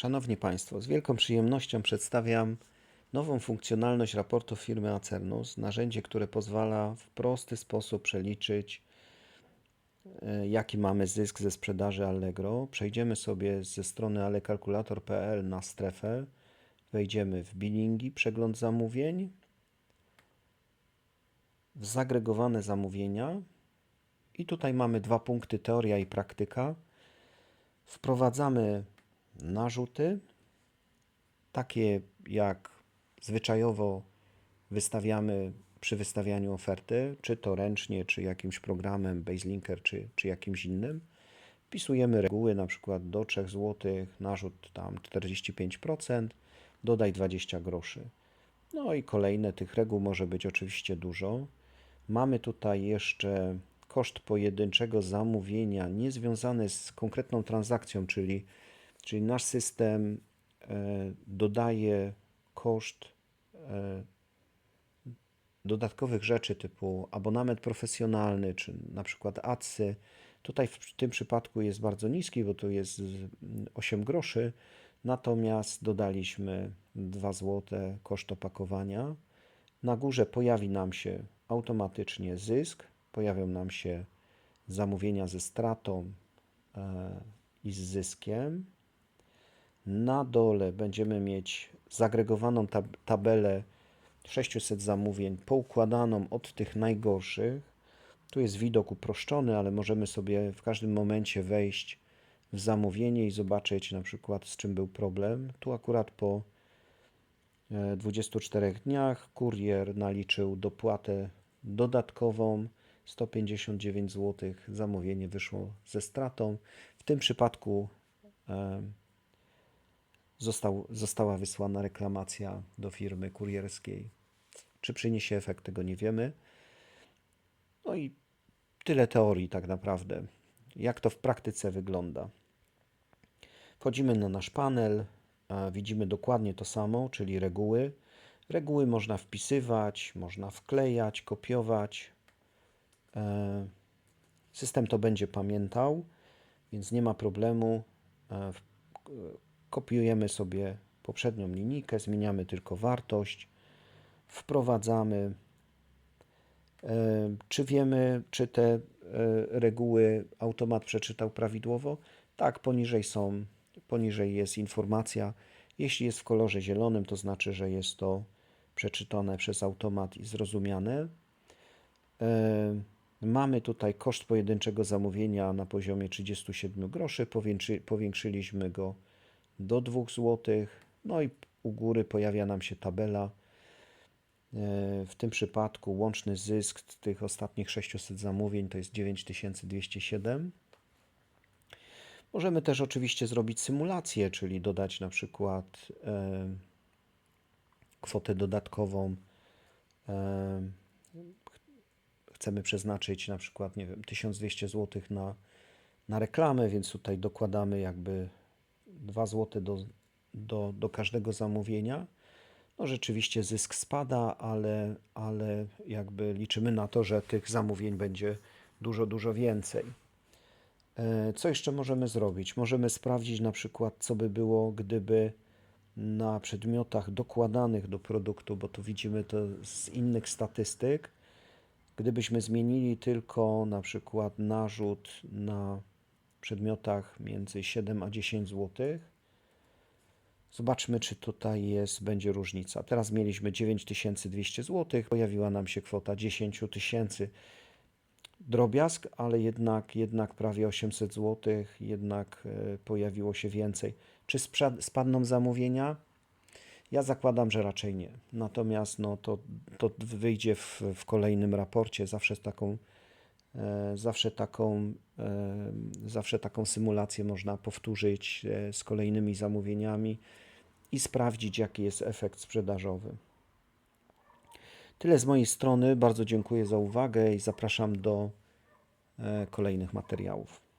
Szanowni Państwo, z wielką przyjemnością przedstawiam nową funkcjonalność raportu firmy Acernus, narzędzie, które pozwala w prosty sposób przeliczyć, e, jaki mamy zysk ze sprzedaży Allegro. Przejdziemy sobie ze strony alekalkulator.pl na strefę, wejdziemy w billingi, przegląd zamówień, w zagregowane zamówienia i tutaj mamy dwa punkty teoria i praktyka. Wprowadzamy narzuty, takie jak zwyczajowo wystawiamy przy wystawianiu oferty, czy to ręcznie, czy jakimś programem BaseLinker, czy, czy jakimś innym. Wpisujemy reguły, na przykład do 3 zł, narzut tam 45%, dodaj 20 groszy. No i kolejne tych reguł może być oczywiście dużo. Mamy tutaj jeszcze koszt pojedynczego zamówienia niezwiązany z konkretną transakcją, czyli, czyli nasz system e, dodaje koszt e, dodatkowych rzeczy typu abonament profesjonalny, czy na przykład ADSy. Tutaj w tym przypadku jest bardzo niski, bo to jest z- 8 groszy, natomiast dodaliśmy 2 zł koszt opakowania. Na górze pojawi nam się automatycznie zysk, pojawią nam się zamówienia ze stratą e, i z zyskiem. Na dole będziemy mieć zagregowaną tab- tabelę 600 zamówień, poukładaną od tych najgorszych. Tu jest widok uproszczony, ale możemy sobie w każdym momencie wejść w zamówienie i zobaczyć na przykład z czym był problem. Tu akurat po e, 24 dniach kurier naliczył dopłatę dodatkową 159 zł. Zamówienie wyszło ze stratą. W tym przypadku e, został, została wysłana reklamacja do firmy kurierskiej. Czy przyniesie efekt, tego nie wiemy. No i tyle teorii tak naprawdę. Jak to w praktyce wygląda? Wchodzimy na nasz panel, widzimy dokładnie to samo, czyli reguły. Reguły można wpisywać, można wklejać, kopiować. E, System to będzie pamiętał, więc nie ma problemu. Kopiujemy sobie poprzednią linijkę, zmieniamy tylko wartość, wprowadzamy. E, Czy wiemy, czy te e, reguły automat przeczytał prawidłowo? Tak, poniżej są, poniżej jest informacja. Jeśli jest w kolorze zielonym, to znaczy, że jest to przeczytane przez automat i zrozumiane. E, Mamy tutaj koszt pojedynczego zamówienia na poziomie 37 groszy. Powiększy, powiększyliśmy go do 2 zł. No i u góry pojawia nam się tabela. E, W tym przypadku łączny zysk tych ostatnich 600 zamówień to jest 9207. Możemy też oczywiście zrobić symulację, czyli dodać na przykład e, kwotę dodatkową. E, chcemy przeznaczyć na przykład, nie wiem, 1200 zł na, na reklamę, więc tutaj dokładamy jakby 2 zł do, do, do każdego zamówienia. No rzeczywiście zysk spada, ale, ale jakby liczymy na to, że tych zamówień będzie dużo, dużo więcej. E, Co jeszcze możemy zrobić? Możemy sprawdzić na przykład, co by było, gdyby na przedmiotach dokładanych do produktu, bo tu widzimy to z innych statystyk, gdybyśmy zmienili tylko na przykład narzut na przedmiotach między 7 a 10 zł, zobaczmy, czy tutaj jest, będzie różnica. Teraz mieliśmy 9200 zł, pojawiła nam się kwota 10 tysięcy. Drobiazg, ale jednak, jednak prawie 800 zł, jednak e, pojawiło się więcej. Czy spadną zamówienia? Ja zakładam, że raczej nie. Natomiast no, to, to wyjdzie w, w kolejnym raporcie. Zawsze z taką, zawsze, taką, e, zawsze taką symulację można powtórzyć e, z kolejnymi zamówieniami i sprawdzić, jaki jest efekt sprzedażowy. Tyle z mojej strony. Bardzo dziękuję za uwagę i zapraszam do e, kolejnych materiałów.